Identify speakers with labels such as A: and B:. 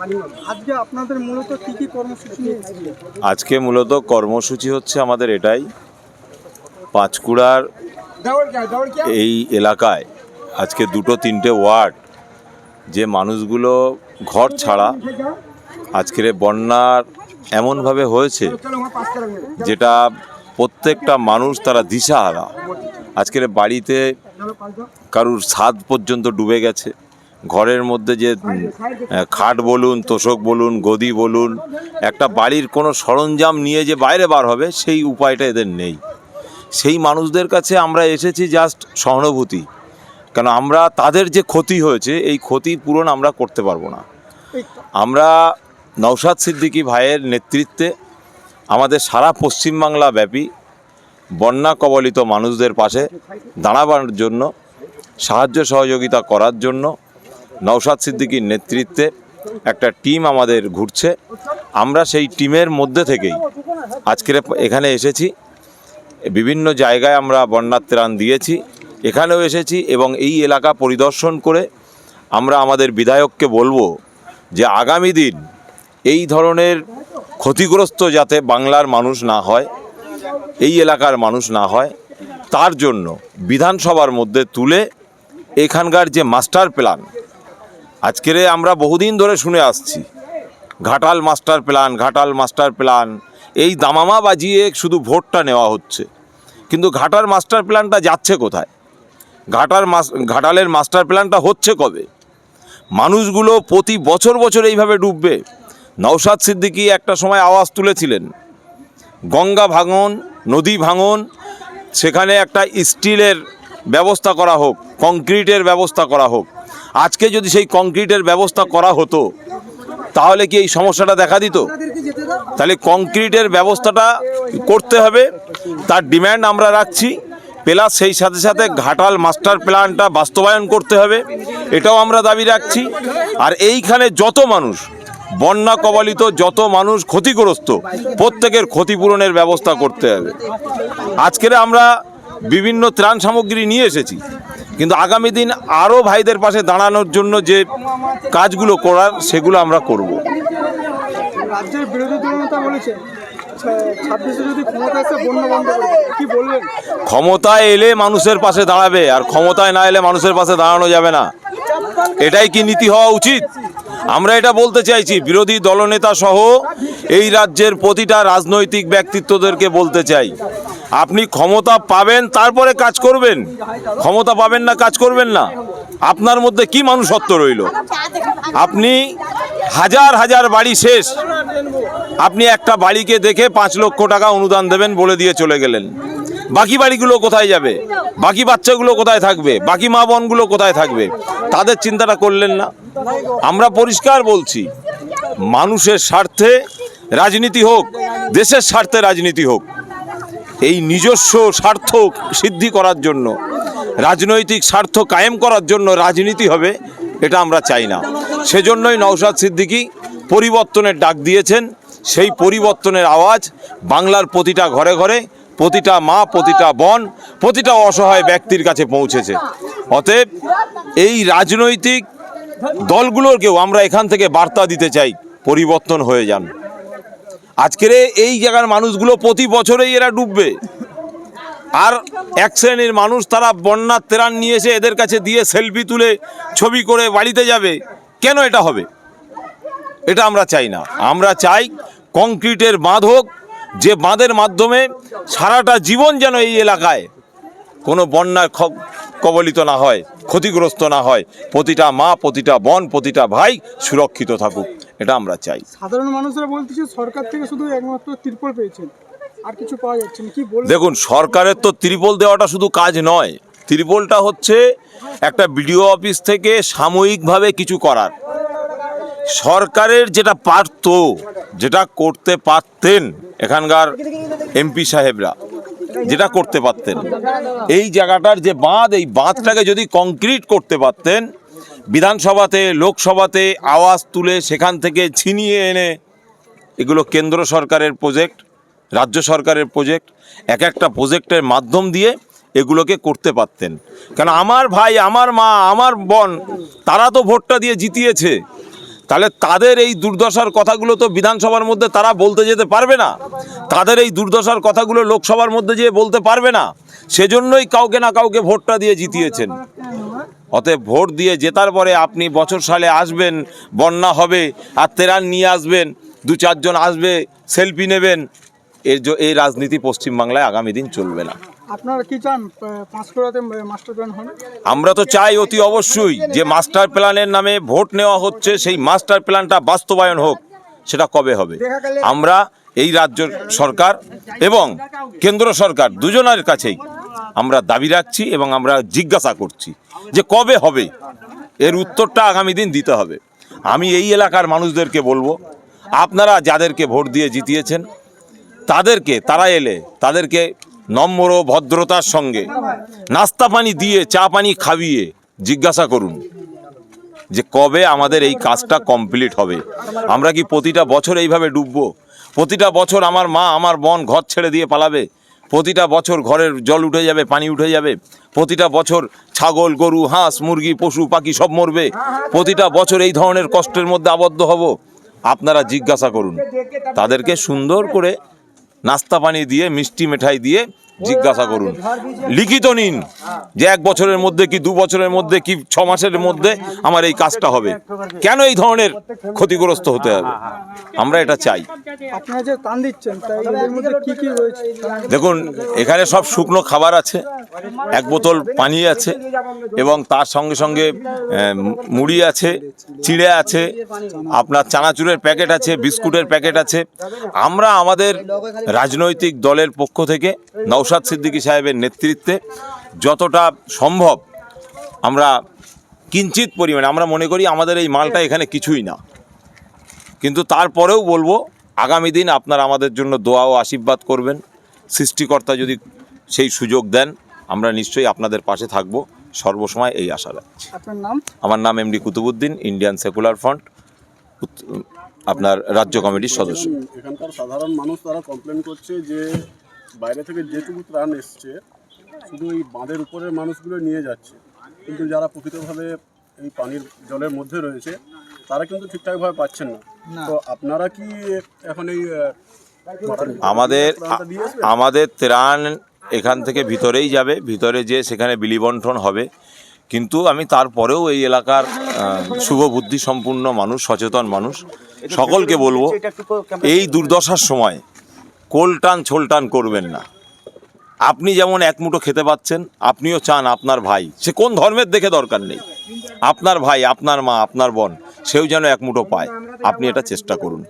A: আজকে আপনাদের মূলত কি কি কর্মসূচি
B: আজকে মূলত কর্মসূচি হচ্ছে আমাদের এটাই পাঁচকুড়ার এই এলাকায় আজকে দুটো তিনটে ওয়ার্ড যে মানুষগুলো ঘর ছাড়া আজকের বন্যার এমনভাবে হয়েছে যেটা প্রত্যেকটা মানুষ তারা দিশাহারা। আজকের বাড়িতে কারুর ছাদ পর্যন্ত ডুবে গেছে। ঘরের মধ্যে যে খাট বলুন, তোষক বলুন, গদি বলুন, একটা বাড়ির কোনো সরঞ্জাম নিয়ে যে বাইরে বার হবে, সেই উপায়টা এদের নেই। সেই মানুষদের কাছে আমরা এসেছি জাস্ট সহানুভূতি। কেন আমরা তাদের যে ক্ষতি হয়েছে, এই ক্ষতি পূরণ আমরা করতে পারব না। আমরা নওশাদ সিদ্দিকী ভাইয়ের নেতৃত্বে আমাদের সারা পশ্চিমবাংলা ব্যাপী বন্যা কবলিত মানুষদের পাশে দাঁড়াবার জন্য, সাহায্য সহযোগিতা করার জন্য নওশাদ সিদ্দিকীর নেতৃত্বে একটা টিম আমাদের ঘুরছে। আমরা সেই টিমের মধ্যে থেকেই আজকের এখানে এসেছি। বিভিন্ন জায়গায় আমরা বন্যার ত্রাণ দিয়েছি, এখানেও এসেছি এবং এই এলাকা পরিদর্শন করে আমরা আমাদের বিধায়ককে বলব যে আগামী দিন এই ধরনের ক্ষতিগ্রস্ত যাতে বাংলার মানুষ না হয়, এই এলাকার মানুষ না হয়, তার জন্য বিধানসভার মধ্যে তুলে এখানকার যে মাস্টার প্ল্যান আজকের আমরা বহুদিন ধরে শুনে আসছি। Ghatal master plan, Ghatal master plan. এই দামামা বাজিয়ে শুধু ভোটটা নেওয়া হচ্ছে। কিন্তু ঘাটার মাস্টার প্ল্যানটা যাচ্ছে কোথায়? ঘাটার মাস ঘাটালের মাস্টার প্ল্যানটা হচ্ছে কবে? মানুষগুলো প্রতি বছর বছর এইভাবে ডুববে। নওশাদ সিদ্দিকি একটা সময় আওয়াজ তুলেছিলেন। গঙ্গা ভাঙন, নদী ভাঙন, সেখানে একটা স্টিলের ব্যবস্থা করা হোক, কংক্রিটের ব্যবস্থা করা হোক। আজকে যদি সেই কংক্রিটের ব্যবস্থা করা হতো তাহলে কি এই সমস্যাটা দেখা দিত? তাহলে কংক্রিটের ব্যবস্থাটা করতে হবে তার ডিমান্ড আমরা রাখছি প্লাস সেই সাথে সাথে ঘাটাল মাস্টার প্ল্যানটা বাস্তবায়ন করতে হবে এটাও আমরা দাবি রাখছি। আর এইখানে যত মানুষ বন্যা কবলিত যত মানুষ ক্ষতিগ্রস্ত প্রত্যেকের ক্ষতিপূরণের ব্যবস্থা করতে হবে। আজকের আমরা বিভিন্ন ত্রাণ সামগ্রী নিয়ে এসেছি কিন্তু আগামী দিন আরও ভাইদের পাশে দাঁড়ানোর জন্য যে কাজগুলো করার সেগুলো আমরা করব।
A: রাজ্যের বিরোধী দলনেতা বলেছে ক্ষমতা
B: ক্ষমতায় এলে মানুষের পাশে দাঁড়াবে আর ক্ষমতায় না এলে মানুষের পাশে দাঁড়ানো যাবে না। এটাই কি নীতি হওয়া উচিত? আমরা এটা বলতে চাইছি বিরোধী দলনেতা সহ এই রাজ্যের প্রতিটা রাজনৈতিক ব্যক্তিত্বদেরকে বলতে চাই। আপনি ক্ষমতা পাবেন, তারপরে কাজ করবেন। ক্ষমতা পাবেন না, কাজ করবেন না। আপনার মধ্যে কি মানুষত্ব রইল? আপনি হাজার হাজার বাড়ি শেষ। আপনি একটা বাড়িকে দেখে পাঁচ লক্ষ টাকা অনুদান দেবেন বলে দিয়ে চলে গেলেন। বাকি বাড়িগুলো কোথায় যাবে? বাকি বাচ্চাগুলো কোথায় থাকবে? বাকি মা বোনগুলো কোথায় থাকবে? তাদের চিন্তাটা করলেন না। আমরা পরিষ্কার বলছি, মানুষের স্বার্থে রাজনীতি হোক, দেশের স্বার্থে রাজনীতি হোক এই নিজস্ব স্বার্থ সিদ্ধি করার জন্য, রাজনৈতিক স্বার্থ কায়েম করার জন্য রাজনীতি হবে, এটা আমরা চাই না। সেজন্যই নওশাদ সিদ্দিকী পরিবর্তনের ডাক দিয়েছেন। সেই পরিবর্তনের আওয়াজ বাংলার প্রতিটা ঘরে ঘরে, প্রতিটা মা, প্রতিটা বন, প্রতিটা অসহায় ব্যক্তির কাছে পৌঁছেছে। অতএব এই রাজনৈতিক দলগুলোকেও আমরা এখান থেকে বার্তা দিতে চাই, পরিবর্তন হয়ে যান। আজকের এই জায়গার মানুষগুলো প্রতি বছরেই এরা ডুববে। আর এক শ্রেণির মানুষ তারা বন্যার ত্রাণ নিয়ে এসে এদের কাছে দিয়ে সেলফি তুলে ছবি করে বাড়িতে যাবে। কেন এটা হবে? এটা আমরা চাই না। আমরা চাই কংক্রিটের বাঁধ হোক, যে বাঁধের মাধ্যমে সারাটা জীবন যেন এই এলাকায় কোনো বন্যার কবলিত না হয়, ক্ষতিগ্রস্ত না হয়। প্রতিটা মা, প্রতিটা বোন, প্রতিটা ভাই সুরক্ষিত থাকুক। এটা আমরা চাই।
A: সাধারণ মানুষরা বলতেছে সরকার থেকে শুধু একমাত্র তিরপল পেয়েছেন। আর কিছু পাওয়া যাচ্ছে না। কি বলবেন?
B: দেখুন সরকারের তো ত্রিপল দেওয়াটা শুধু কাজ নয়। ত্রিপলটা হচ্ছে একটা বিডিও অফিস থেকে সাময়িকভাবে কিছু করার। সরকারের যেটা পারত যেটা করতে পারতেন এখানকার এমপি সাহেবরা যেটা করতে পারতেন। এই জায়গাটার যে বাঁধ এই বাঁধটাকে যদি কংক্রিট করতে পারতেন বিধানসভাতে, লোকসভাতে আওয়াজ তুলে সেখান থেকে ছিনিয়ে এনে এগুলো কেন্দ্র সরকারের প্রজেক্ট রাজ্য সরকারের প্রজেক্ট এক একটা প্রজেক্টের মাধ্যম দিয়ে এগুলোকে করতে পারতেন। কেন আমার ভাই, আমার মা, আমার বোন, তারা তো ভোটটা দিয়ে জিতিয়েছে। তাহলে তাদের এই দুর্দশার কথাগুলো তো বিধানসভার মধ্যে তারা বলতে যেতে পারবে না। তাদের এই দুর্দশার কথাগুলো লোকসভার মধ্যে যেয়ে বলতে পারবে না। সেজন্যই কাউকে না কাউকে ভোটটা দিয়ে জিতিয়েছেন। অতএব ভোট দিয়ে জেতার পরে আপনি বছর সালে আসবেন বন্যা হবে আর তেরান নিয়ে আসবেন দু চারজন আসবে সেলফি নেবেন এর এই রাজনীতি পশ্চিমবাংলায় আগামী দিন চলবে না।
A: আপনারা কি চান? পাঁশকুড়াতে মাস্টার প্ল্যান হবে?
B: আমরা তো চাই অতি অবশ্যই যে মাস্টার প্ল্যানের নামে ভোট নেওয়া হচ্ছে সেই মাস্টার প্ল্যানটা বাস্তবায়ন হোক সেটা কবে হবে? আমরা এই রাজ্য সরকার এবং কেন্দ্র সরকার দুজনের কাছেই আমরা দাবি রাখছি এবং আমরা জিজ্ঞাসা করছি যে কবে হবে? এর উত্তরটা আগামী দিন দিতে হবে। আমি এই এলাকার মানুষদেরকে বলব, আপনারা যাদেরকে ভোট দিয়ে জিতিয়েছেন, তাদেরকে, তারা এলে তাদেরকে নম্র ভদ্রতার সঙ্গে নাস্তা পানি দিয়ে, চা পানি খাইয়ে জিজ্ঞাসা করুন যে কবে আমাদের এই কাজটা কমপ্লিট হবে। আমরা কি প্রতিটা বছর এইভাবে ডুববো? প্রতিটা বছর আমার মা, আমার বোন ঘর ছেড়ে দিয়ে পালাবে? প্রতিটা বছর ঘরের জল উঠে যাবে, পানি উঠে যাবে। প্রতিটা বছর ছাগল, গরু, হাঁস, মুরগি, পশু, পাখি সব মরবে। প্রতিটা বছর এই ধরনের কষ্টের মধ্যে আবদ্ধ হব। আপনারা জিজ্ঞাসা করুন। তাদেরকে সুন্দর করে নাস্তা পানি দিয়ে, মিষ্টি মেঠাই দিয়ে জিজ্ঞাসা করুন। লিখিত নিন যে এক বছরের মধ্যে কি দু বছরের মধ্যে কি ছ মাসের মধ্যে আমার এই কাজটা হবে। কেন এই ধরনের ক্ষতিগ্রস্ত হতে হবে? আমরা এটা চাই। দেখুন এখানে সব শুকনো খাবার আছে এক বোতল পানি আছে এবং তার সঙ্গে সঙ্গে মুড়ি আছে চিড়ে আছে আপনার চানাচুরের প্যাকেট আছে বিস্কুটের প্যাকেট আছে। আমরা আমাদের রাজনৈতিক দলের পক্ষ থেকে নৌসাদ সিদ্দিকী সাহেবের নেতৃত্বে যতটা সম্ভব আমরা কিঞ্চিত পরিমাণে আমরা মনে করি আমাদের এই মালটা এখানে কিছুই না। কিন্তু তারপরেও বলব আগামী দিন আপনারা আমাদের জন্য দোয়া ও আশীর্বাদ করবেন। সৃষ্টিকর্তা যদি সেই সুযোগ দেন আমরা নিশ্চয়ই আপনাদের পাশে থাকব। সর্বসময় এই আশা রাখছি।
A: আপনার নাম?
B: আমার নাম MD Qutubuddin Indian secular front আপনার রাজ্য কমিটির সদস্য।
C: এখানকার সাধারণ মানুষ তারা কমপ্লেন করছে যে বাইরে থেকে যেটুকু ত্রাণ এসছে শুধু এই বাঁধের উপরের মানুষগুলো নিয়ে যাচ্ছে। কিন্তু যারা প্রকৃতভাবে এই পানির জলের মধ্যে রয়েছে তারা কিন্তু ঠিকঠাকভাবে পাচ্ছেন না। তো আপনারা কি এখন এই
B: আমাদের? আমাদের ত্রাণ এখান থেকে ভিতরেই যাবে ভিতরে যে সেখানে বিলিবন্ঠন হবে। কিন্তু আমি তারপরেও এই এলাকার শুভ বুদ্ধি সম্পূর্ণ মানুষ সচেতন মানুষ সকলকে বলব এই দুর্দশার সময় কোলটান ছোলটান করবেন না। আপনি যেমন এক মুঠো খেতে পাচ্ছেন, আপনিও চান আপনার ভাই। সে কোন ধর্মের দেখে দরকার নেই। আপনার ভাই, আপনার মা, আপনার বোন, সেও যেন এক মুঠো পায়। আপনি এটা চেষ্টা করুন।